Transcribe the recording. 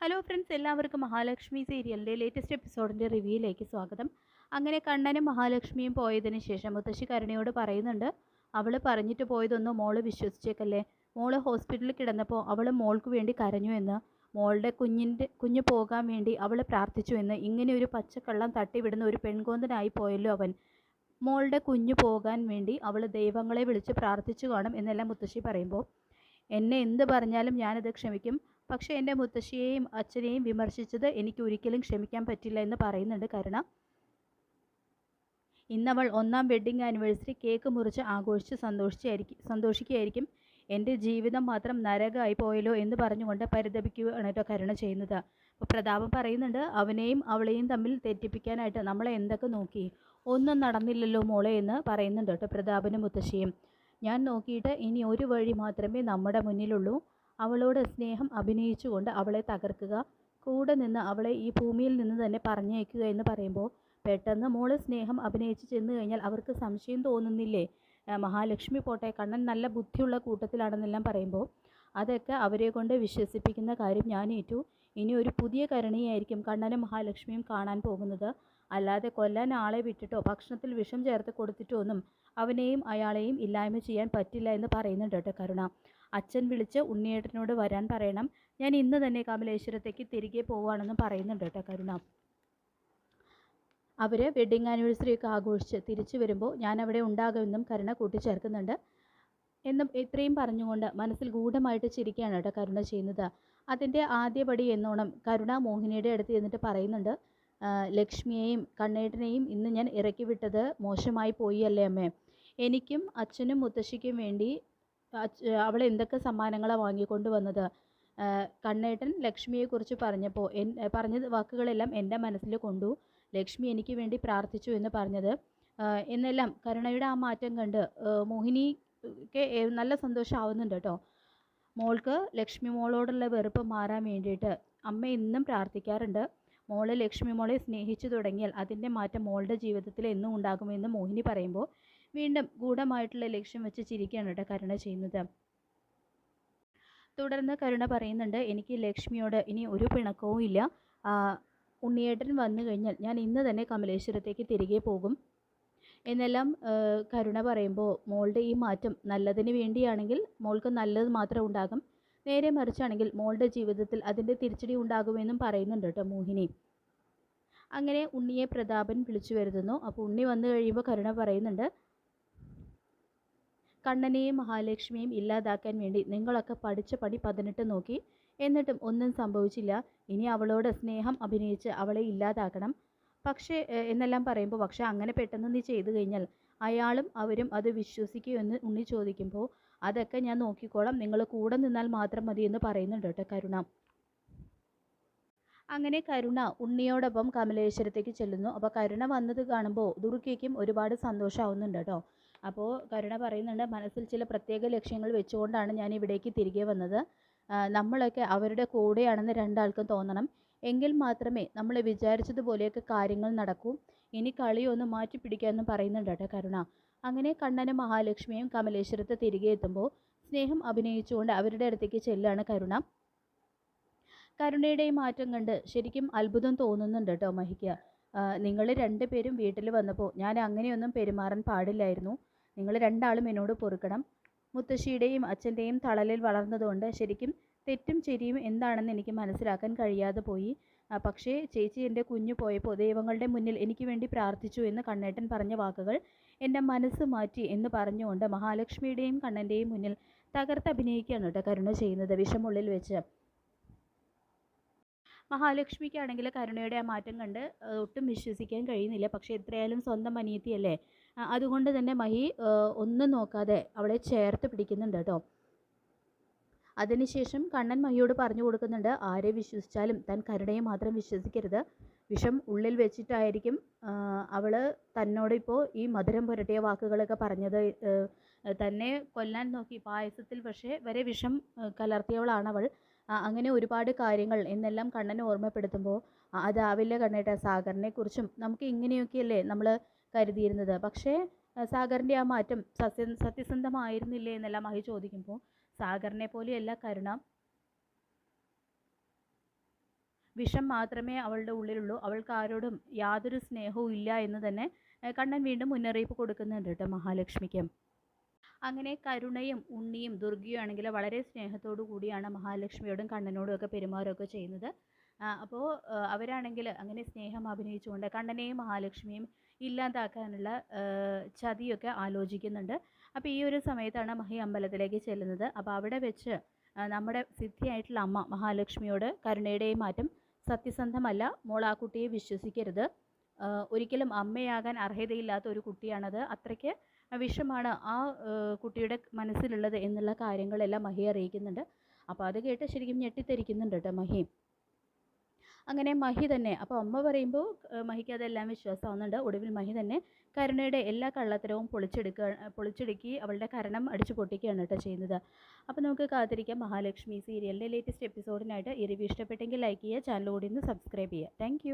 Hello friends എല്ലാവർക്കും മഹാലക്ഷ്മി സീരിയലിന്റെ latest എപ്പിസോഡിന്റെ റിവ്യൂയിലേക്ക് സ്വാഗതം. അങ്ങനെ കണ്ണനും മഹാലക്ഷ്മിയും പോയതിന് ശേഷം മുത്തശ്ശി കരുണയോട് പറയുന്നുണ്ട് അവൾ പറഞ്ഞിട്ട് പോയതൊന്നും മോൾ വിശ്വസിച്ചേക്കല്ലേ. മോൾ ഹോസ്പിറ്റലിൽ കിടന്നപ്പോൾ അവൾ മോൾക്ക് വേണ്ടി കരഞ്ഞു എന്ന് മോളുടെ കുഞ്ഞിന്റെ കുഞ്ഞ് പോകാൻ വേണ്ടി അവൾ പ്രാർത്ഥിച്ചു എന്ന് ഇങ്ങനെ ഒരു പച്ചക്കള്ളം തട്ടിവിടുന്ന ഒരു പെൺകോന്തനായി പോയല്ലോ അവൻ. മോളുടെ കുഞ്ഞു പോകാൻ വേണ്ടി അവൾ ദൈവങ്ങളെ വിളിച്ച് പ്രാർത്ഥിച്ചു കാണും എന്നെല്ലാം മുത്തശ്ശി പറയുമ്പോൾ എന്നെ എന്ത് പറഞ്ഞാലും ഞാനത് ക്ഷമിക്കും. പക്ഷേ എന്റെ മുത്തശ്ശിയെയും അച്ഛനെയും വിമർശിച്ചത് എനിക്ക് ഒരിക്കലും ക്ഷമിക്കാൻ പറ്റില്ല എന്ന് പറയുന്നുണ്ട് കരുണ. ഇന്നവൾ ഒന്നാം വെഡ്ഡിങ് ആനിവേഴ്സറി കേക്ക് മുറിച്ച് ആഘോഷിച്ച് സന്തോഷിച്ചായിരിക്കും സന്തോഷിക്കുകയായിരിക്കും. എന്റെ ജീവിതം മാത്രം നരകമായി പോയല്ലോ എന്ന് പറഞ്ഞുകൊണ്ട് പരിതപിക്കുകയാണ് കേട്ടോ കരുണ ചെയ്യുന്നത്. അപ്പോൾ പ്രതാപം പറയുന്നുണ്ട് അവനെയും അവളെയും തമ്മിൽ തെറ്റിപ്പിക്കാനായിട്ട് നമ്മളെ എന്തൊക്കെ നോക്കി? ഒന്നും നടന്നില്ലല്ലോ മോളെ എന്ന് പറയുന്നുണ്ട് കേട്ടോ പ്രതാപനും മുത്തശ്ശിയും. ഞാൻ നോക്കിയിട്ട് ഇനി ഒരു വഴി മാത്രമേ നമ്മുടെ മുന്നിലുള്ളൂ. അവളോട് സ്നേഹം അഭിനയിച്ചുകൊണ്ട് അവളെ തകർക്കുക. കൂടെ നിന്ന് അവളെ ഈ ഭൂമിയിൽ നിന്ന് തന്നെ പറഞ്ഞയക്കുക എന്ന് പറയുമ്പോൾ പെട്ടെന്ന് മോൾ സ്നേഹം അഭിനയിച്ച് ചെന്ന് കഴിഞ്ഞാൽ അവർക്ക് സംശയം തോന്നുന്നില്ലേ? മഹാലക്ഷ്മി പോട്ടെ കണ്ണൻ നല്ല ബുദ്ധിയുള്ള കൂട്ടത്തിലാണെന്നെല്ലാം പറയുമ്പോൾ അതൊക്കെ അവരെ കൊണ്ട് വിശ്വസിപ്പിക്കുന്ന കാര്യം ഞാൻ ഏറ്റു. ഇനി ഒരു പുതിയ കരണിയായിരിക്കും കണ്ണനും മഹാലക്ഷ്മിയും കാണാൻ പോകുന്നത്. അല്ലാതെ കൊല്ലാൻ ആളെ വിട്ടിട്ടോ ഭക്ഷണത്തിൽ വിഷം ചേർത്ത് കൊടുത്തിട്ടോ ഒന്നും അവനെയും അയാളെയും ഇല്ലായ്മ ചെയ്യാൻ പറ്റില്ല എന്ന് പറയുന്നുണ്ട് കേട്ടോ കരുണ. അച്ഛൻ വിളിച്ച് ഉണ്ണിയേട്ടനോട് വരാൻ പറയണം. ഞാൻ ഇന്ന് തന്നെ കമലേശ്വരത്തേക്ക് തിരികെ പോവുകയാണെന്ന് പറയുന്നുണ്ട് കേട്ടോ കരുണ. അവർ വെഡ്ഡിങ് ആനിവേഴ്സറി ഒക്കെ ആഘോഷിച്ച് തിരിച്ചു വരുമ്പോൾ ഞാൻ അവിടെ ഉണ്ടാകുമെന്നും കരുണ കൂട്ടിച്ചേർക്കുന്നുണ്ട്. എന്നും ഇത്രയും പറഞ്ഞുകൊണ്ട് മനസ്സിൽ ഗൂഢമായിട്ട് ചിരിക്കുകയാണ് കേട്ടോ കരുണ ചെയ്യുന്നത്. അതിന്റെ ആദ്യപടി എന്നോണം കരുണ മോഹിനിയുടെ അടുത്ത് ചെന്നിട്ട് പറയുന്നുണ്ട് ലക്ഷ്മിയെയും കണ്ണേട്ടനെയും ഇന്ന് ഞാൻ ഇറക്കി വിട്ടത് മോശമായി പോയി അല്ലേ അമ്മേ? എനിക്കും അച്ഛനും മുത്തശ്ശിക്കും വേണ്ടി അവൾ എന്തൊക്കെ സമ്മാനങ്ങളാണ് വാങ്ങിക്കൊണ്ട് വന്നത്? കണ്ണേട്ടൻ ലക്ഷ്മിയെക്കുറിച്ച് പറഞ്ഞപ്പോൾ എൻ പറഞ്ഞ വാക്കുകളെല്ലാം എന്റെ മനസ്സിൽ കൊണ്ടു. ലക്ഷ്മി എനിക്ക് വേണ്ടി പ്രാർത്ഥിച്ചു എന്ന് പറഞ്ഞത്. എന്നെല്ലാം കരുണയുടെ ആ മാറ്റം കണ്ട് മോഹിനിക്ക് നല്ല സന്തോഷമാവുന്നുണ്ട് കേട്ടോ. മോൾക്ക് ലക്ഷ്മി മോളോടുള്ള വെറുപ്പ് മാറാൻ വേണ്ടിയിട്ട് അമ്മ ഇന്നും പ്രാർത്ഥിക്കാറുണ്ട്. മോൾ ലക്ഷ്മി മോളെ സ്നേഹിച്ചു തുടങ്ങിയാൽ അതിന്റെ മാറ്റം മോളുടെ ജീവിതത്തിൽ എന്നും ഉണ്ടാകുമെന്ന് മോഹിനി പറയുമ്പോൾ വീണ്ടും ഗൂഢമായിട്ടുള്ള ലക്ഷ്യം വെച്ച് ചിരിക്കുകയാണ് കേട്ടോ കരുണ ചെയ്യുന്നത്. തുടർന്ന് കരുണ പറയുന്നുണ്ട് എനിക്ക് ലക്ഷ്മിയോട് ഇനി ഒരു പിണക്കവും ഇല്ല. ഉണ്ണിയേട്ടൻ വന്നു കഴിഞ്ഞാൽ ഞാൻ ഇന്ന് തന്നെ കമലേശ്വരത്തേക്ക് തിരികെ പോകും. എന്നെല്ലാം കരുണ പറയുമ്പോൾ മോളുടെ ഈ മാറ്റം നല്ലതിന് വേണ്ടിയാണെങ്കിൽ മോൾക്ക് നല്ലത് മാത്രം ഉണ്ടാകും. നേരെ മറിച്ചാണെങ്കിൽ മോളുടെ ജീവിതത്തിൽ അതിന്റെ തിരിച്ചടി ഉണ്ടാകുമെന്നും പറയുന്നുണ്ട് കേട്ടോ മോഹിനി. അങ്ങനെ ഉണ്ണിയെ പ്രതാപൻ വിളിച്ചു വരുത്തുന്നു. അപ്പോൾ ഉണ്ണി വന്നു കഴിയുമ്പോൾ കരുണ പറയുന്നുണ്ട് കണ്ണനെയും മഹാലക്ഷ്മിയും ഇല്ലാതാക്കാൻ വേണ്ടി നിങ്ങളൊക്കെ പഠിച്ച പടി പതിനെട്ട് നോക്കി. എന്നിട്ടും ഒന്നും സംഭവിച്ചില്ല. ഇനി അവളോട് സ്നേഹം അഭിനയിച്ച് അവളെ ഇല്ലാതാക്കണം. പക്ഷേ എന്നെല്ലാം പറയുമ്പോൾ പക്ഷേ അങ്ങനെ പെട്ടെന്ന് നീ ചെയ്തു കഴിഞ്ഞാൽ അയാളും അവരും അത് വിശ്വസിക്കുമെന്ന് ഉണ്ണി ചോദിക്കുമ്പോൾ അതൊക്കെ ഞാൻ നോക്കിക്കോളാം. നിങ്ങൾ കൂടെ നിന്നാൽ മാത്രം മതി എന്ന് പറയുന്നുണ്ട് കേട്ടോ കരുണ. അങ്ങനെ കരുണ ഉണ്ണിയോടൊപ്പം കമലേശ്വരത്തേക്ക് ചെല്ലുന്നു. അപ്പോൾ കരുണ വന്നത് കാണുമ്പോൾ ദുർഗയ്ക്കും ഒരുപാട് സന്തോഷമാവുന്നുണ്ട് കേട്ടോ. അപ്പോൾ കരുണ പറയുന്നുണ്ട് മനസ്സിൽ ചില പ്രത്യേക ലക്ഷ്യങ്ങൾ വെച്ചുകൊണ്ടാണ് ഞാൻ ഇവിടേക്ക് തിരികെ വന്നത്. നമ്മളൊക്കെ അവരുടെ കൂടെയാണെന്ന് രണ്ടാൾക്കും തോന്നണം. എങ്കിൽ മാത്രമേ നമ്മൾ വിചാരിച്ചതുപോലെയൊക്കെ കാര്യങ്ങൾ നടക്കൂ. ഇനി കളിയൊന്ന് മാറ്റി പിടിക്കാമെന്ന് പറയുന്നുണ്ട് കേട്ടോ കരുണ. അങ്ങനെ കണ്ണനും മഹാലക്ഷ്മിയും കമലേശ്വരത്ത് തിരികെ എത്തുമ്പോൾ സ്നേഹം അഭിനയിച്ചുകൊണ്ട് അവരുടെ അടുത്തേക്ക് ചെല്ലാണ് കരുണ. കരുണയുടെ മാറ്റം കണ്ട് ശരിക്കും അത്ഭുതം തോന്നുന്നുണ്ട് കേട്ടോ മഹിക്ക്. നിങ്ങൾ രണ്ടുപേരും വീട്ടിൽ വന്നപ്പോൾ ഞാൻ അങ്ങനെയൊന്നും പെരുമാറാൻ പാടില്ലായിരുന്നു. നിങ്ങൾ രണ്ടാളും എന്നോട് പൊറുക്കണം. മുത്തശ്ശിയുടെയും അച്ഛന്റെയും തളലിൽ വളർന്നതുകൊണ്ട് ശരിക്കും തെറ്റും ശരിയും എന്താണെന്ന് എനിക്ക് മനസ്സിലാക്കാൻ കഴിയാതെ പോയി. പക്ഷേ ചേച്ചി എന്റെ കുഞ്ഞു പോയപ്പോൾ ദൈവങ്ങളുടെ മുന്നിൽ എനിക്ക് വേണ്ടി പ്രാർത്ഥിച്ചു എന്ന് കണ്ണേട്ടൻ പറഞ്ഞ വാക്കുകൾ എന്റെ മനസ്സ് മാറ്റി എന്ന് പറഞ്ഞുകൊണ്ട് മഹാലക്ഷ്മിയുടെയും കണ്ണന്റെയും മുന്നിൽ തകർത്ത് അഭിനയിക്കുകയാണ് കേട്ടോ കരുണ ചെയ്യുന്നത് വിഷമുള്ളിൽ വെച്ച്. മഹാലക്ഷ്മിക്കാണെങ്കിൽ കരുണയുടെ ആ മാറ്റം കണ്ട് ഒട്ടും വിശ്വസിക്കാൻ കഴിയുന്നില്ല. പക്ഷേ എത്രയായാലും സ്വന്തം അനിയത്തിയല്ലേ? അതുകൊണ്ട് തന്നെ മഹി ഒന്നും നോക്കാതെ അവളെ ചേർത്ത് പിടിക്കുന്നുണ്ട് കേട്ടോ. അതിനുശേഷം കണ്ണൻ മഹിയോട് പറഞ്ഞു കൊടുക്കുന്നുണ്ട് ആരെ വിശ്വസിച്ചാലും താൻ കരുണയെ മാത്രം വിശ്വസിക്കരുത്. വിഷം ഉള്ളിൽ വെച്ചിട്ടായിരിക്കും അവൾ അവൾ തന്നോട് ഇപ്പോൾ ഈ മധുരം പുരട്ടിയ വാക്കുകളൊക്കെ പറഞ്ഞത്. തന്നെ കൊല്ലാൻ നോക്കി പായസത്തിൽ പക്ഷേ വരെ വിഷം കലർത്തിയവളാണ് അവൾ. അങ്ങനെ ഒരുപാട് കാര്യങ്ങൾ എന്നെല്ലാം കണ്ണനെ ഓർമ്മപ്പെടുത്തുമ്പോൾ അതാവില്ല കണ്ണേട്ട സാഗറിനെ കുറിച്ചും നമുക്ക് ഇങ്ങനെയൊക്കെയല്ലേ നമ്മൾ കരുതിയിരുന്നത്. പക്ഷേ സാഗറിന്റെ ആ മാറ്റം സത്യ സത്യസന്ധമായിരുന്നില്ലേ എന്നെല്ലാം മഹി ചോദിക്കുമ്പോൾ സാഗറിനെ പോലെയല്ല കരുണ. വിഷം മാത്രമേ അവളുടെ ഉള്ളിലുള്ളൂ. അവൾക്ക് ആരോടും യാതൊരു സ്നേഹവും ഇല്ല എന്ന് തന്നെ കണ്ണൻ വീണ്ടും മുന്നറിയിപ്പ് കൊടുക്കുന്നുണ്ട് കേട്ടോ മഹാലക്ഷ്മിക്ക്. അങ്ങനെ കരുണയും ഉണ്ണിയും ദുർഗയും ആണെങ്കിൽ വളരെ സ്നേഹത്തോടു കൂടിയാണ് മഹാലക്ഷ്മിയോടും കണ്ണനോടും ഒക്കെ പെരുമാറുകയൊക്കെ ചെയ്യുന്നത്. അപ്പോൾ അവരാണെങ്കിൽ അങ്ങനെ സ്നേഹം അഭിനയിച്ചുകൊണ്ട് കണ്ണനെയും മഹാലക്ഷ്മിയും ഇല്ലാതാക്കാനുള്ള ചതിയൊക്കെ ആലോചിക്കുന്നുണ്ട്. അപ്പോൾ ഈ ഒരു സമയത്താണ് മഹി അമ്പലത്തിലേക്ക് ചെല്ലുന്നത്. അപ്പോൾ അവിടെ വെച്ച് നമ്മുടെ സിദ്ധിയായിട്ടുള്ള അമ്മ മഹാലക്ഷ്മിയോട് കരുണയുടെയും മാറ്റം സത്യസന്ധമല്ല മോൾ കുട്ടിയെ വിശ്വസിക്കരുത്. ഒരിക്കലും അമ്മയാകാൻ അർഹതയില്ലാത്ത ഒരു കുട്ടിയാണത്. അത്രയ്ക്ക് വിഷമാണ് ആ, കുട്ടിയുടെ മനസ്സിലുള്ളത് എന്നുള്ള കാര്യങ്ങളെല്ലാം മഹി അറിയിക്കുന്നുണ്ട്. അപ്പോൾ അത് കേട്ട് ശരിക്കും ഞെട്ടിത്തെരിക്കുന്നുണ്ട് കേട്ടോ മഹി. അങ്ങനെ മഹി തന്നെ. അപ്പോൾ അമ്മ പറയുമ്പോൾ മഹിക്ക് അതെല്ലാം വിശ്വാസമാവുന്നുണ്ട്. ഒടുവിൽ മഹി തന്നെ കരുണയുടെ എല്ലാ കള്ളത്തരവും പൊളിച്ചെടുക്കുക പൊളിച്ചെടുക്കി അവളുടെ കരണം അടിച്ചു പൊട്ടിക്കുകയാണ് കേട്ടോ ചെയ്യുന്നത്. അപ്പോൾ നമുക്ക് കാത്തിരിക്കാം. മഹാലക്ഷ്മി സീരിയലിന്റെ ലേറ്റസ്റ്റ് എപ്പിസോഡിനായിട്ട് ഈ റിവ്യൂ ഇഷ്ടപ്പെട്ടെങ്കിൽ ലൈക്ക് ചെയ്യുക ചാനൽ കൂടി ഒന്ന് സബ്സ്ക്രൈബ് ചെയ്യുക. താങ്ക്